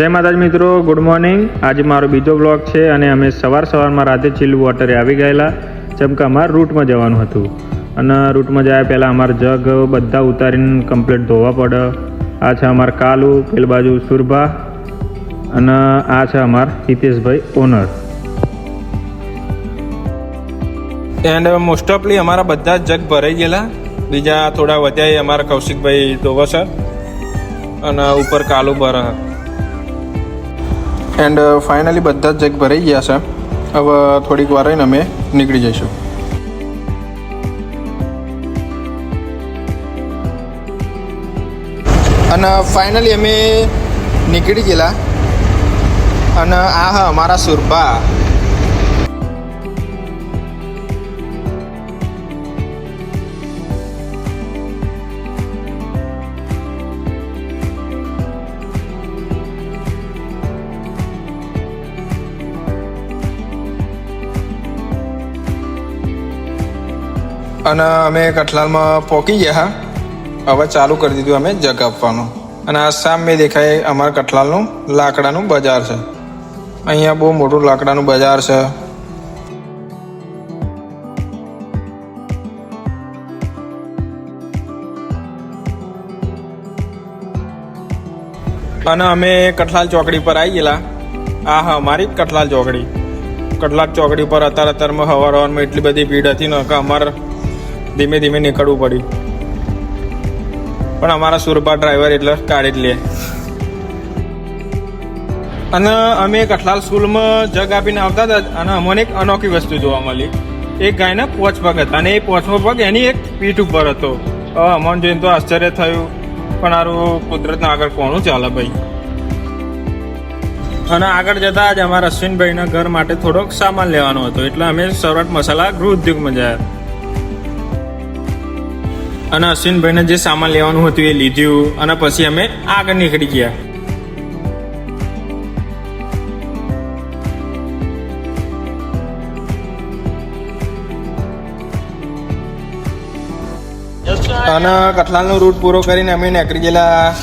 જય માતાજી મિત્રો ગુડ મોર્નિંગ આજે મારો બીજો બ્લોગ છે અને અમે સવાર સવારમાં રાતે ચીલ વોટરે આવી ગયેલા, જેમ કે અમારે રૂટમાં જવાનું હતું. અને રૂટમાં જાય પહેલાં અમારે જગ બધા ઉતારીને કમ્પ્લીટ ધોવા પડે. આ છે અમારા કાલુ, પેલ બાજુ સુરભા અને આ છે અમારા હિતેશભાઈ ઓનર એન્ડ મોસ્ટ ઓફલી અમારા બધા જગ ભરાઈ ગયેલા. બીજા થોડા વધ્યા અમારા કૌશિકભાઈ ધોવા છે અને ઉપર કાલુ ભરે એન્ડ ફાઇનલી બધા જ જગ ભરાઈ ગયા છે. હવે થોડીક વાર અમે નીકળી જઈશું. અને ફાઇનલી અમે નીકળી ગયેલા. અને આ હા, અમારા સુરભા. અને અમે કઠલાલમાં પહોંચી ગયા હવે ચાલુ કરી દીધું અમે જગ આપવાનું. અને આ સામે દેખાય અમારા કઠલાલનું લાકડાનું બજાર છે. અહીંયા બહુ મોટું લાકડાનું બજાર છે. અને અમે કઠલાલ ચોકડી પર આવી ગયેલા. આ હા, અમારી જ કઠલાલ ચોકડી. કઠલાલ ચોકડી પર અત્યારે અત્યારમાં હવાર હવારમાં એટલી બધી ભીડ હતી ને કે અમારે ધીમે ધીમે નીકળવું પડ્યું. પણ અમારા સુરપા ડ્રાઈવર એટલે કાઢી જ લે. અને અમે કઠલાલ સ્કૂલમાં જગ આપીને આવતા હતા અને અમને એક અનોખી વસ્તુ જોવા મળી. એક ગાયના પોચ પગ હતા અને એ પોચમો પગ એની એક પીઠ ઉપર હતો. અમને જોઈને તો આશ્ચર્ય થયું. પણ મારું કુદરતના આગળ કોણું ચાલે ભાઈ? અને આગળ જતા જ અમારા અશ્વિનભાઈના ઘર માટે થોડોક સામાન લેવાનો હતો. એટલે અમે સૌરાષ્ટ્ર મસાલા ગૃહ ઉદ્યોગમાં ગયા અને અશ્વિનભાઈને જે સામાન લેવાનું હતું એ લીધું અને પછી અમે આગળ નીકળી ગયા. અને કઠલાલનો રૂટ પૂરો કરીને અમે નીકળી ગયેલા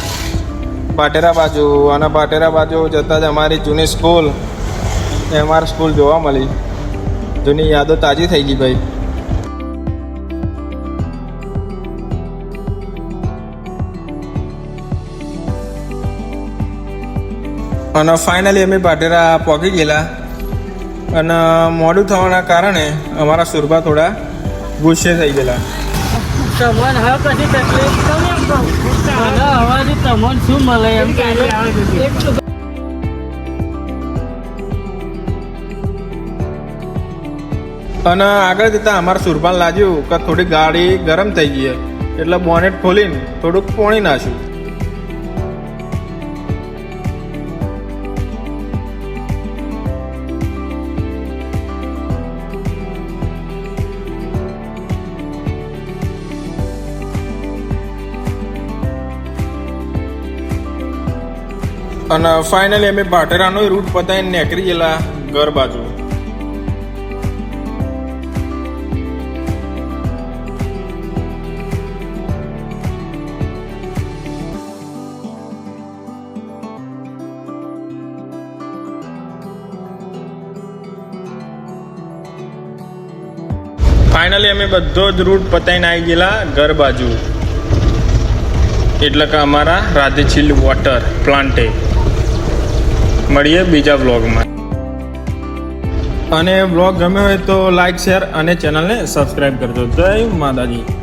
પાટેરા બાજુ. અને પાટેરા બાજુ જતાં જ અમારી જૂની સ્કૂલ એમઆર સ્કૂલ જોવા મળી. જૂની યાદો તાજી થઈ ગઈ ભાઈ. અને ફાઇનલી અમે પાટેરા પહોંચી ગયેલા. અને મોડું થવાના કારણે અમારા સુરભા થોડા ગુસ્સે થઈ ગયેલા. તમને હવે પછી તકલીફ? તમે કહો. મને હવાથી તમને શું મળે એમ કે અને આગળ જતાં અમારા સુરભાન લાગ્યું કે થોડી ગાડી ગરમ થઈ ગઈ એટલે બોનેટ ખોલીને થોડુંક પોણી નાખ્યું. અને ફાઇનલી અમે ભાટેરાનો રૂટ પતાવીને નીકળી ગયેલા ઘર બાજુ. ફાઇનલી અમે બધો જ રૂટ પતાવીને આવી ગયેલા ઘર બાજુ. એટલે કે અમારા રાધેછીલ વોટર પ્લાન્ટે મળીએ બીજા બ્લોગમાં અને બ્લોગ ગમ્યો હોય તો લાઈક શેર અને ચેનલને સબસ્ક્રાઈબ કરજો. જય માતાજી.